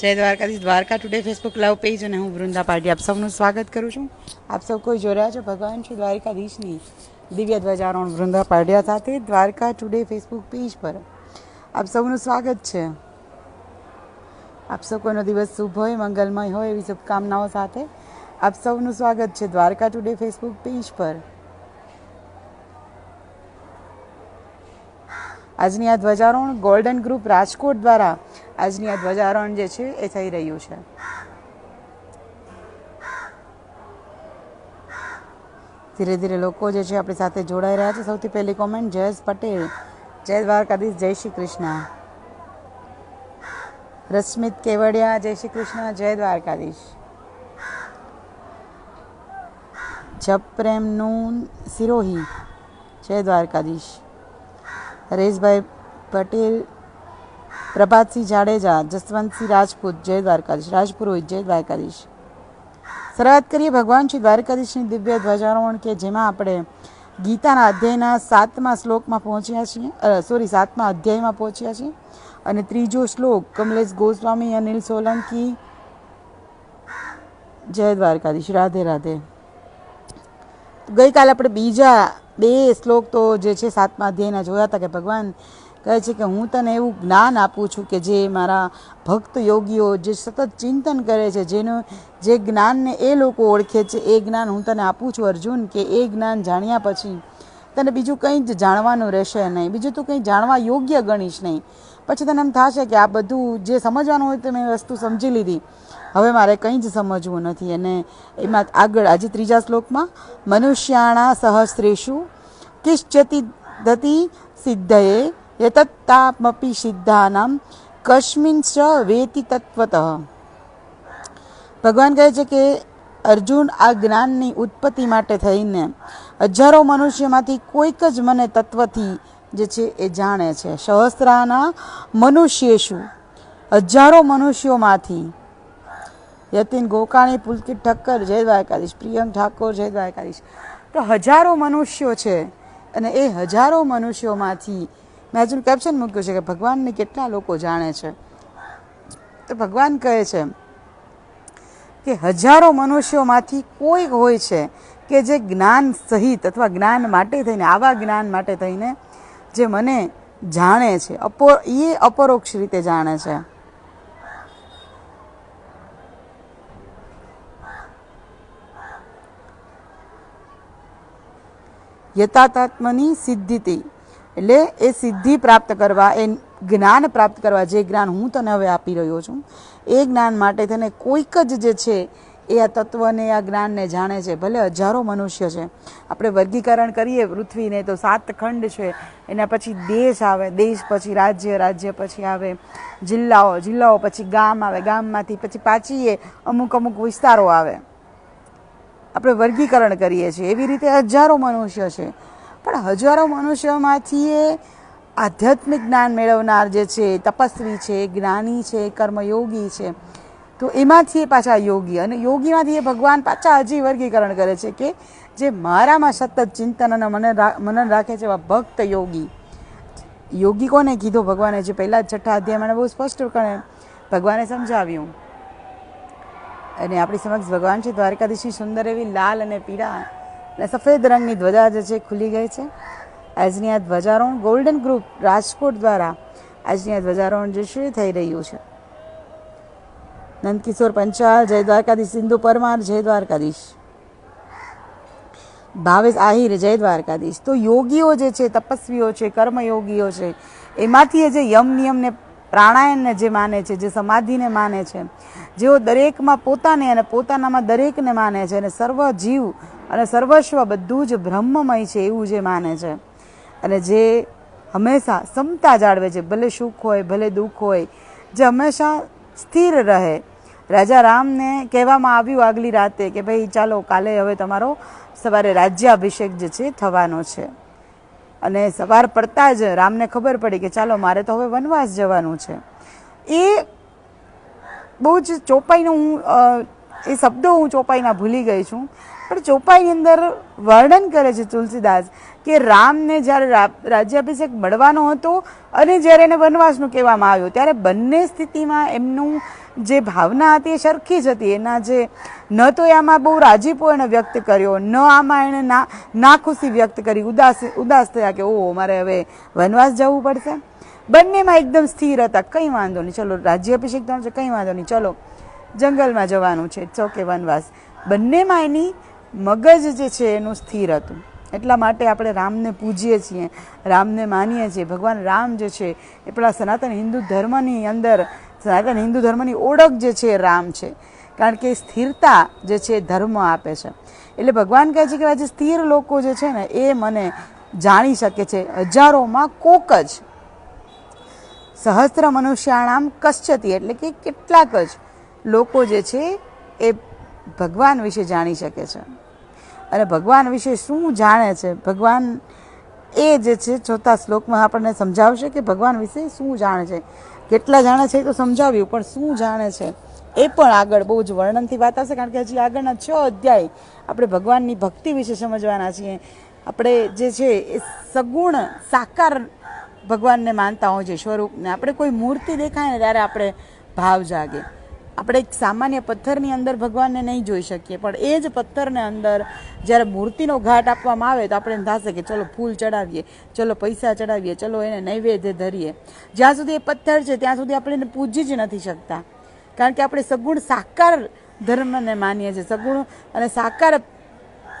જય Dwarkadhish. Dwarka today Facebook love page અને હું વૃંદા પાર્ટી આપ સૌનું સ્વાગત કરું છું. આપ સૌ કોઈ રહ્યા છો? ભગવાન શ્રી દ્વારકાધીશની દિવ્ય ધ્વજારોહણ વૃંદા પાડ્યા સાથે દ્વારકા ટુડે ફેસબુક પેજ પર. આપ સૌનું સ્વાગત છે. આપ સૌ કોઈનો દિવસ શુભ હોય, મંગલમય હોય એવી શુભકામનાઓ સાથે આપ સૌનું સ્વાગત છે દ્વારકા ટુડે ફેસબુક પેજ પર. આજની આ ધ્વજારોહણ ગોલ્ડન ગ્રુપ રાજકોટ દ્વારા આજની આ ધ્વજારોહણ જે છે એ થઈ રહ્યું છે. ધીરે ધીરે લોકો જે છે આપણી સાથે જોડાઈ રહ્યા છે. સૌથી પહેલી કોમેન્ટ જયેશ પટેલ. જય દ્વારકાધીશ, જય શ્રી કૃષ્ણ. રશ્મિત કેવડિયા, જય શ્રી કૃષ્ણ, જય દ્વારકાધીશ. જપ પ્રેમનું સિરોહી, જય દ્વારકાધીશ. હરેશભાઈ પટેલ પ્રભાતસિંહ જાડેજા, જસવંતસિંહ રાજપૂત, જય દ્વારકાધીશ. રાજપુરોહિત, જય દ્વારકાધીશ. શરૂઆત કરીએ ભગવાન શ્રી દ્વારકાધીશની દિવ્ય ધ્વજારોહણ કે જેમાં આપણે ગીતાના અધ્યાયના સાતમા શ્લોકમાં પહોંચ્યા છીએ સોરી સાતમા અધ્યાયમાં પહોંચ્યા છીએ. અને ત્રીજો શ્લોક, કમલેશ ગોસ્વામી અનિલ સોલંકી. જય દ્વારકાધીશ. રાધે રાધે. ગઈકાલે આપણે બીજા બે શ્લોક તો જે છે સાતમા અધ્યાયના જોયા હતા કે ભગવાન કહે છે કે હું તને એવું જ્ઞાન આપું છું કે જે મારા ભક્ત યોગીઓ જે સતત ચિંતન કરે છે, જેનું જે જ્ઞાનને એ લોકો ઓળખે છે, એ જ્ઞાન હું તને આપું છું અર્જુન, કે એ જ્ઞાન જાણ્યા પછી તને બીજું કંઈ જ જાણવાનું રહેશે નહીં. બીજું તું કંઈ જાણવા યોગ્ય ગણીશ નહીં. પછી તને એમ થશે કે આ બધું જે સમજવાનું હોય તે મેં વસ્તુ સમજી લીધી. હવે મારે કંઈ જ સમજવું નથી. અને એમાં આગળ આજે ત્રીજા શ્લોકમાં, મનુષ્યાણા સહસ્ત્રેશુ કિશ્ચતિ દતી સિદ્ધયે યતત્તાપી સિદ્ધાનામ કસ્મિન ચ વેતિ તત્વતઃ. ભગવાન કહે છે કે અર્જુન આ જ્ઞાનની ઉત્પત્તિ માટે થઈને હજારો મનુષ્યમાંથી કોઈક જ મને તત્વથી જે છે એ જાણે છે. સહસ્ત્રાના મનુષ્યેશુ. હજારો મનુષ્યોમાંથી. યતિન ગોકાણી, પુલકિત ઠક્કર જય દ્વારકાધીશ પ્રિયંક ઠાકોર જય દ્વારકાધીશ તો હજારો મનુષ્યો છે અને એ હજારો મનુષ્યોમાંથી મેં હજુ કેપ્શન મૂક્યું છે કે ભગવાનને કેટલા લોકો જાણે છે. તો ભગવાન કહે છે કે હજારો મનુષ્યોમાંથી કોઈક હોય છે કે જે જ્ઞાન સહિત અથવા જ્ઞાન માટે થઈને, આવા જ્ઞાન માટે થઈને જે મને જાણે છે, અપો એ અપરોક્ષ રીતે જાણે છે. યથાતાત્મની સિદ્ધિતિ. એટલે એ સિદ્ધિ પ્રાપ્ત કરવા, એ જ્ઞાન પ્રાપ્ત કરવા, જે જ્ઞાન હું તને હવે આપી રહ્યો છું, એ જ્ઞાન માટે તને કોઈક જ જે છે એ આ તત્વને આ જ્ઞાનને જાણે છે. ભલે હજારો મનુષ્ય છે. આપણે વર્ગીકરણ કરીએ પૃથ્વીને તો સાત ખંડ છે. એના પછી દેશ આવે, દેશ પછી રાજ્ય રાજ્ય પછી આવે, જિલ્લાઓ જિલ્લાઓ પછી ગામ આવે, ગામમાંથી પછી પાછી અમુક અમુક વિસ્તારો આવે. આપણે વર્ગીકરણ કરીએ છીએ. એવી રીતે હજારો મનુષ્ય છે. પણ હજારો મનુષ્યોમાંથી એ આધ્યાત્મિક જ્ઞાન મેળવનાર જે છે, તપસ્વી છે, જ્ઞાની છે, કર્મયોગી છે તો એમાંથી એ પાછા યોગી. અને યોગીમાંથી એ ભગવાન પાછા હજી વર્ગીકરણ કરે છે કે જે મારામાં સતત ચિંતન અને મને મનન રાખે છે એવા ભક્ત યોગી. યોગી કોને કીધો? ભગવાને જે પહેલાં જ છઠ્ઠા અધ્યાયમાં બહુ સ્પષ્ટ કરે ભગવાને સમજાવ્યું. અને આપણી સમક્ષ ભગવાન છે, દ્વારકાધીશની સુંદર એવી લાલ અને પીળા અને સફેદ રંગની ધ્વજા જે છે ખુલી ગઈ છે. આજની આ ધ્વજારોહણ ગોલ્ડન ગ્રુપ રાજકોટ દ્વારા આજની આ ધ્વજારોહણ જે છે થઈ રહ્યું છે. નંદકિશોર પંચાલ, જય દ્વારકાધીશ, સિંધુ પરમાર, જય દ્વારકાધીશ. ભાવેશ આહિર, જય દ્વારકાધીશ. તો યોગીઓ જે છે, તપસ્વીઓ છે, કર્મયોગીઓ છે, એમાંથી જે યમ નિયમને પ્રાણાયામને જે માને છે, જે સમાધિને માને છે, જેઓ દરેકમાં પોતાને અને પોતાનામાં દરેકને માને છે અને સર્વ જીવ અને સર્વસ્વ બધું જ બ્રહ્મમય છે એવું જે માને છે. અને જે હંમેશા સમતા જાળવે છે, ભલે સુખ હોય, ભલે દુઃખ હોય, જે હંમેશા સ્થિર રહે. રાજા રામને કહેવામાં આવ્યું આગલી રાતે કે ભાઈ ચાલો કાલે હવે તમારો સવારે રાજ્યાભિષેક જે છે થવાનો છે. અને સવાર પડતા જ રામને ખબર પડી કે ચાલો મારે તો હવે વનવાસ જવાનું છે. એ બહુ જ ચોપાઈનું હું એ શબ્દો હું ચોપાઈના ભૂલી ગઈ છું. પણ ચોપાઈની અંદર વર્ણન કરે છે તુલસીદાસ કે રામને જ્યારે રાજ્યાભિષેક મળવાનો હતો અને જ્યારે એને વનવાસનું કહેવામાં આવ્યું, ત્યારે બંને સ્થિતિમાં એમનું જે ભાવના હતી એ સરખી જ હતી. એના જે, ન તો આમાં બહુ રાજીપો એણે વ્યક્ત કર્યો, ન આમાં એણે ના નાખુશી વ્યક્ત કરી, ઉદાસ ઉદાસ થયા કે ઓહો, મારે હવે વનવાસ જવું પડશે. બંનેમાં એકદમ સ્થિર હતા, કંઈ વાંધો નહીં. ચલો, રાજ્યાભિષેક થવાનો છે કંઈ વાંધો નહીં. ચલો જંગલમાં જવાનું છે. ઇટ્સ ઓકે વનવાસ. બંનેમાં એની મગજ જે છે એનું સ્થિર હતું. એટલા માટે આપણે રામને પૂજીએ છીએ. રામને માનીએ છીએ. ભગવાન રામ જે છે એ પેલા સનાતન હિન્દુ ધર્મની અંદર, સનાતન હિન્દુ ધર્મની ઓળખ જે છે એ રામ છે. કારણ કે સ્થિરતા જે છે એ ધર્મ આપે છે. એટલે ભગવાન કહે છે કે આજે સ્થિર લોકો જે છે ને એ મને જાણી શકે છે. હજારોમાં કોક જ સહસ્ત્ર મનુષ્યાણામ કશ્ચતી, એટલે કે કેટલાક જ લોકો જે છે એ ભગવાન વિશે જાણી શકે છે. અને ભગવાન વિશે શું જાણે છે? ભગવાન એ જે છે, ચોથા શ્લોકમાં આપણને સમજાવશે કે ભગવાન વિશે શું જાણે છે. કેટલા જાણે છે એ તો સમજાવ્યું, પણ શું જાણે છે? એ પણ આગળ બહુ જ વર્ણનથી વાત આવશે, કારણ કે હજી આગળના છ અધ્યાય આપણે ભગવાનની ભક્તિ વિશે સમજવાના છીએ. આપણે જે છે એ સગુણ, સાકાર ભગવાનને માનતા હોય છે, સ્વરૂપને. આપણે કોઈ મૂર્તિ દેખાય ને ત્યારે આપણે ભાવ જાગે. આપણે એક સામાન્ય પથ્થરની અંદર ભગવાનને નહીં જોઈ શકીએ, પણ એ જ પથ્થરને અંદર જ્યારે મૂર્તિનો ઘાટ આપવામાં આવે તો આપણે એમ થશે કે ચલો ફૂલ ચડાવીએ, ચલો પૈસા ચડાવીએ, ચલો એને નૈવેદ્ય ધરીએ. જ્યાં સુધી એ પથ્થર છે, ત્યાં સુધી આપણે એને પૂજી જ નથી શકતા. કારણ કે આપણે સગુણ સાકાર ધર્મને માનીએ છીએ, સગુણ અને સાકાર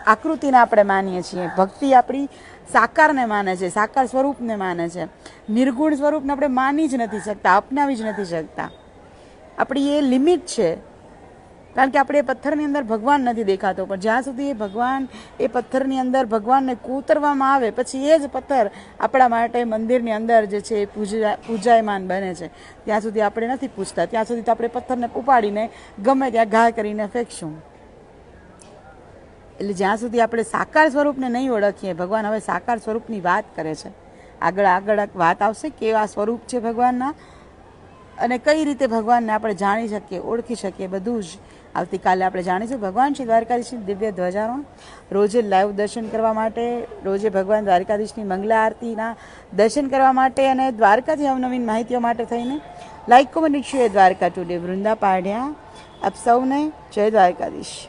આકૃતિને આપણે માનીએ છીએ. ભક્તિ આપણી સાકારને માને છે, સાકાર સ્વરૂપને માને છે. નિર્ગુણ સ્વરૂપને આપણે માની જ નથી શકતા, અપનાવી જ નથી શકતા. આપણી એ લિમિટ છે. કારણ કે આપણે એ પથ્થરની અંદર ભગવાન નથી દેખાતો, પણ જ્યાં સુધી એ ભગવાન એ પથ્થરની અંદર ભગવાનને કોતરવામાં આવે, પછી એ જ પથ્થર આપણા માટે મંદિરની અંદર જે છે એ પૂજા, પૂજાયમાન બને છે. ત્યાં સુધી આપણે નથી પૂછતા. ત્યાં સુધી તો આપણે પથ્થરને ઉપાડીને ગમે ત્યાં ઘા કરીને ફેંકશું. એટલે જ્યાં સુધી આપણે સાકાર સ્વરૂપને નહીં ઓળખીએ, ભગવાન હવે સાકાર સ્વરૂપની વાત કરે છે. આગળ આગળ વાત આવશે કેવા સ્વરૂપ છે ભગવાનના? અને કઈ રીતે ભગવાનને આપણે જાણી શકીએ, ઓળખી શકીએ, બધું જ આવતીકાલે આપણે જાણીશું. ભગવાન શ્રી દ્વારકાધીશની દિવ્ય ધ્વજારોહણ, રોજે લાઈવ દર્શન કરવા માટે, રોજે ભગવાન દ્વારકાધીશની મંગલા આરતીના દર્શન કરવા માટે અને દ્વારકાથી અવનવીન માહિતીઓ માટે થઈને like comment share Dwarka today. Vrunda Padhya આપ સૌને જય દ્વારકાધીશ.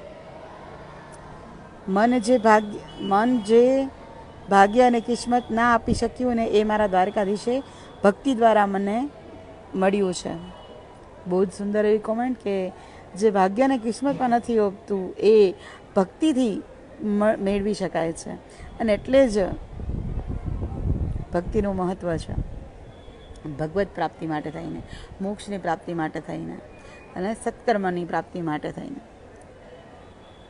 મન જે ભાગ્ય, મન જે ભાગ્ય અને કિસ્મત ના આપી શક્યું ને એ મારા દ્વારકાધીશે. ભક્તિ દ્વારા મને મળ્યું છે. બહુ જ સુંદર એવી કોમેન્ટ કે જે ભાગ્યને કિસ્મતમાં નથી ઓપતું એ ભક્તિથી મેળવી શકાય છે. અને એટલે જ ભક્તિનું મહત્ત્વ છે. ભગવત પ્રાપ્તિ માટે થઈને, મોક્ષની પ્રાપ્તિ માટે થઈને અને સત્કર્મની પ્રાપ્તિ માટે થઈને.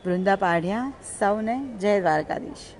વૃંદા પાઢ્યા સૌને જય દ્વારકાધીશ.